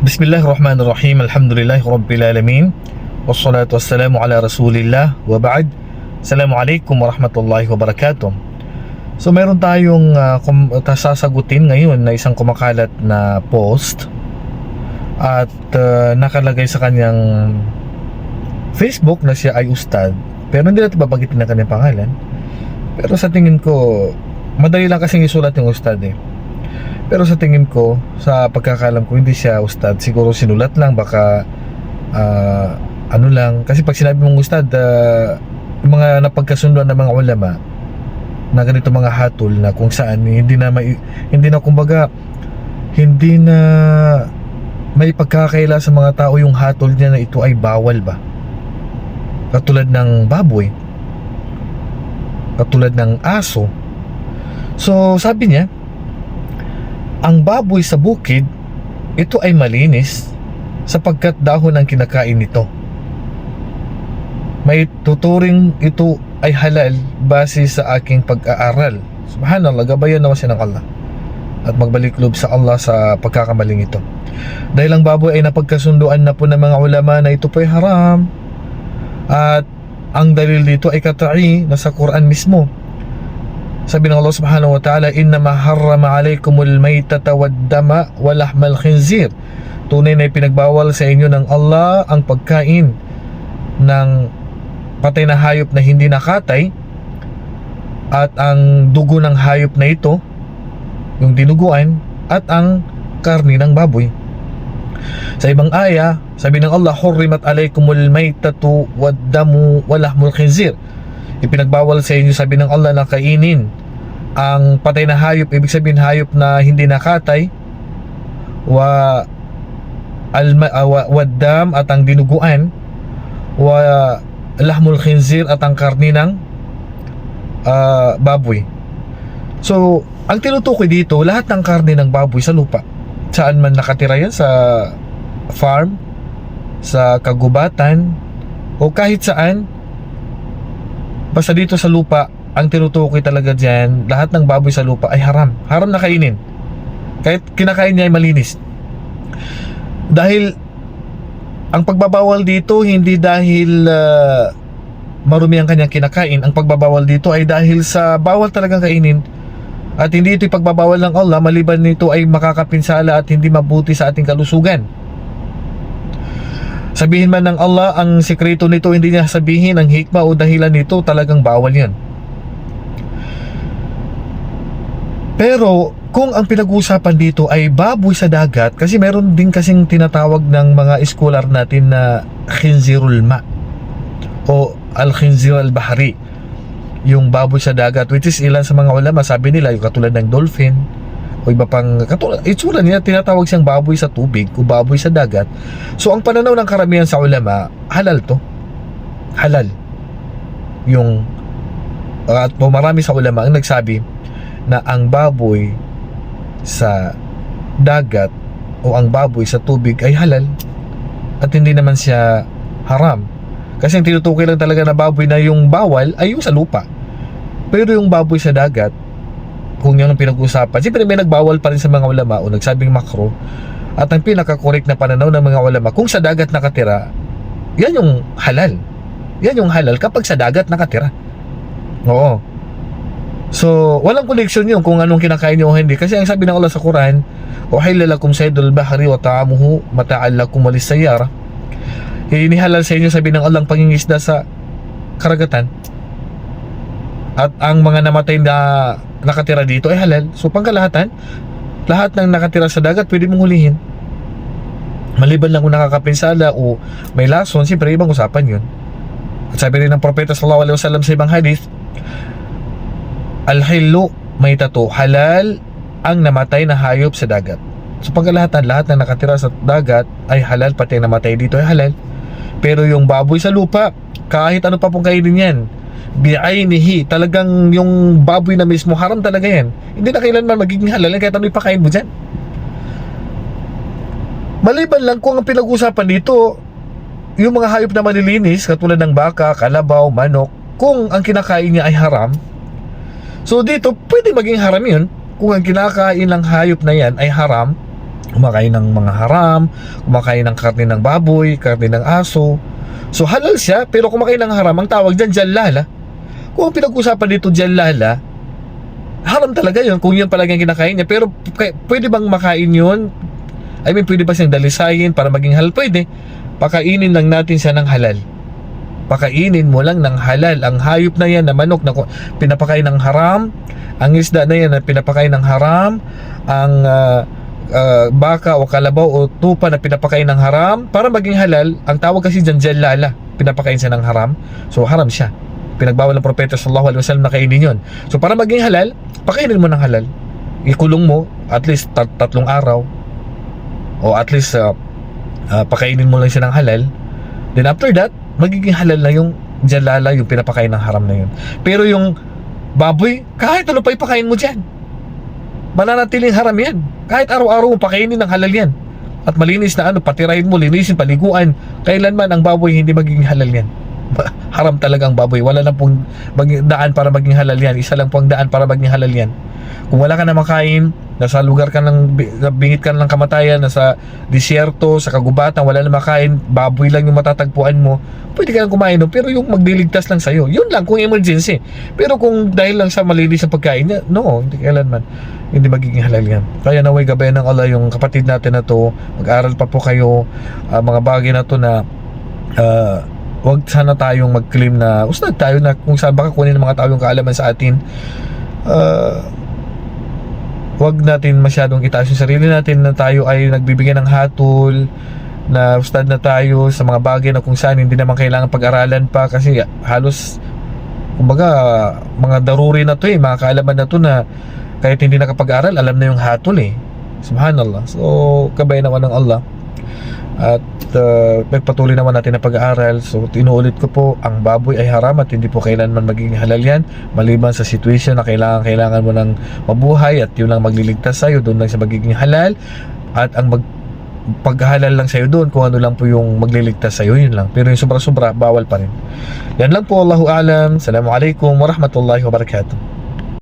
Bismillahirrahmanirrahim. Alhamdulillah Rabbil Alamin. Wassalatu wassalamu ala Rasulillah wa ba'd. Assalamualaikum warahmatullahi wabarakatuh. So meron tayong uh, sasagutin ngayon na isang kumakalat na post at uh, nakalagay sa kanyang Facebook na siya ay ustad pero hindi natin babanggitin ang kanyang pangalan pero sa tingin ko madali lang kasing isulat yung ustad eh pero sa tingin ko, sa pagkakalam ko, hindi siya ustad. Siguro sinulat lang, baka ah, ano lang. Kasi pag sinabi mong ustad, ah, yung mga napagkasunduan ng mga ulama na ganito mga hatol na kung saan hindi na may, hindi na kumbaga hindi na may pagkakaila sa mga tao yung hatol niya na ito ay bawal ba katulad ng baboy katulad ng aso so sabi niya ang baboy sa bukid, ito ay malinis sapagkat dahon ang kinakain nito. May tuturing ito ay halal base sa aking pag-aaral. Subhanallah, gabayan naman siya ng Allah. At magbalik loob sa Allah sa pagkakamaling ito. Dahil ang baboy ay napagkasunduan na po ng mga ulama na ito po ay haram. At ang dalil dito ay kata'i na sa Quran mismo. Sabi ng Allah subhanahu wa ta'ala, Inna maharrama alaykumul maytata wad dama wa lahmal khinzir. Tunay na ipinagbawal sa inyo ng Allah ang pagkain ng patay na hayop na hindi nakatay at ang dugo ng hayop na ito, yung dinuguan, at ang karni ng baboy. Sa ibang aya, sabi ng Allah, Hurrimat alaykumul maytatu wad damu wa lahmul khinzir. Ipinagbawal sa inyo, sabi ng Allah, na kainin ang patay na hayop, ibig sabihin hayop na hindi nakatay, wa alma, uh, wa, waddam at ang dinuguan, wa lahmul khinzir at ang karni ng ah, baboy. So, ang tinutukoy dito, lahat ng karni ng baboy sa lupa. Saan man nakatira yan, sa farm, sa kagubatan, o kahit saan, basta dito sa lupa, ang tinutukoy talaga dyan, lahat ng baboy sa lupa ay haram. Haram na kainin. Kahit kinakain niya ay malinis. Dahil ang pagbabawal dito hindi dahil ah, marumi ang kanyang kinakain. Ang pagbabawal dito ay dahil sa bawal talagang kainin. At hindi ito pagbabawal ng Allah maliban nito ay makakapinsala at hindi mabuti sa ating kalusugan. Sabihin man ng Allah ang sikreto nito hindi niya sabihin ang hikma o dahilan nito talagang bawal yan. Pero kung ang pinag-uusapan dito ay baboy sa dagat kasi meron din kasing tinatawag ng mga scholar natin na khinzirul ma o al-khinzir al-bahari yung baboy sa dagat which is ilan sa mga ulama sabi nila yung katulad ng dolphin o iba pang katulad itsura niya tinatawag siyang baboy sa tubig o baboy sa dagat so ang pananaw ng karamihan sa ulama halal to halal yung at marami sa ulama ang nagsabi na ang baboy sa dagat o ang baboy sa tubig ay halal at hindi naman siya haram. Kasi ang tinutukoy lang talaga na baboy na yung bawal ay yung sa lupa. Pero yung baboy sa dagat, kung yun ang pinag-usapan, siyempre may nagbawal pa rin sa mga ulama o nagsabing makro. At ang pinaka-correct na pananaw ng mga ulama, kung sa dagat nakatira, yan yung halal. Yan yung halal kapag sa dagat nakatira. Oo. So, walang connection yun kung anong kinakain nyo o hindi. Kasi ang sabi ng Allah sa Quran, Uhilla lakum saydul bahri wa ta'amuhu mata'al lakum walis sayyara. Inihalal sa inyo sabi ng Allah ang pangingisda sa karagatan. At ang mga namatay na nakatira dito ay halal. So, pangkalahatan, lahat ng nakatira sa dagat pwede mong hulihin. Maliban lang kung nakakapinsala o may lason, siyempre ibang usapan yun. At sabi rin ng Propeta sallallahu alaihi wasallam sa ibang hadith, Al-hillu may tato halal ang namatay na hayop sa dagat. So pagkalahatan, lahat na nakatira sa dagat ay halal, pati ang namatay dito ay halal. Pero yung baboy sa lupa, kahit ano pa pong kainin yan, bi'ainihi, talagang yung baboy na mismo, haram talaga yan. Hindi na kailanman magiging halal kahit ano ipakain mo dyan. Maliban lang kung ang pinag-usapan dito, yung mga hayop na malilinis, katulad ng baka, kalabaw, manok, kung ang kinakain niya ay haram, So dito, pwede maging haram yun kung ang kinakain ng hayop na yan ay haram kumakain ng mga haram, kumakain ng karne ng baboy, karne ng aso. So halal siya, pero kumakain ng haram, ang tawag dyan, jalala. Kung pinag-usapan dito, jalala, haram talaga yun kung yun talaga ang kinakain niya. Pero pwede bang makain yun? I mean, pwede ba siyang dalisayin para maging halal? Pwede. Pakainin lang natin siya ng halal. Pakainin mo lang ng halal. Ang hayop na yan na manok na pinapakain ng haram, ang isda na yan na pinapakain ng haram, ang ah, ah, baka o kalabaw o tupa na pinapakain ng haram, para maging halal, ang tawag kasi dyan jalala, pinapakain siya ng haram. So haram siya. Pinagbawal ng propeta sallallahu alaihi wasallam na kainin yun. So para maging halal, pakainin mo ng halal. Ikulong mo at least tat- tatlong araw o at least ah, ah, pakainin mo lang siya ng halal. Then after that, magiging halal na yung jalala, yung pinapakain ng haram na yun. Pero yung baboy, kahit ano pa ipakain mo dyan, mananatiling haram yan. Kahit araw-araw mo pakainin ng halal yan. At malinis na ano, patirahin mo, linisin, paliguan. Kailanman ang baboy hindi magiging halal yan. Haram talaga ang baboy. Wala lang pong daan para maging halal yan. Isa lang pong daan para maging halal yan. Kung wala ka na makain, nasa lugar ka ng bi- bingit ka ng kamatayan, nasa disyerto, sa kagubatan, wala na makain, baboy lang yung matatagpuan mo, pwede ka lang kumain nun, pero yung magliligtas lang sa'yo, yun lang kung emergency. Pero kung dahil lang sa malinis ang pagkain no, hindi kailanman. Hindi magiging halal yan. Kaya naway gabayan ng Allah yung kapatid natin na to, mag-aral pa po kayo, ah, mga bagay na to na ah, wag sana tayong mag-claim na usnad tayo na kung saan baka kunin ng mga tao yung kaalaman sa atin. Ah, wag natin masyadong itaas yung sarili natin na tayo ay nagbibigay ng hatol na ustad na tayo sa mga bagay na kung saan hindi naman kailangan pag-aralan pa kasi halos kumbaga mga daruri na to eh mga kaalaman na to na kahit hindi nakapag-aral alam na yung hatol eh subhanallah so kabay naman ng Allah at uh, pagpatuloy naman natin ang pag-aaral. So tinuulit ko po ang baboy ay haram at hindi po kailanman magiging halal yan. Maliban sa situation na kailangan kailangan mo ng mabuhay at yun lang magliligtas sa'yo doon lang sa magiging halal. At ang mag paghalal lang sa'yo doon kung ano lang po yung magliligtas sa'yo yun lang. Pero yung sobra-sobra bawal pa rin. Yan lang po Allahu alam. Assalamualaikum warahmatullahi wabarakatuh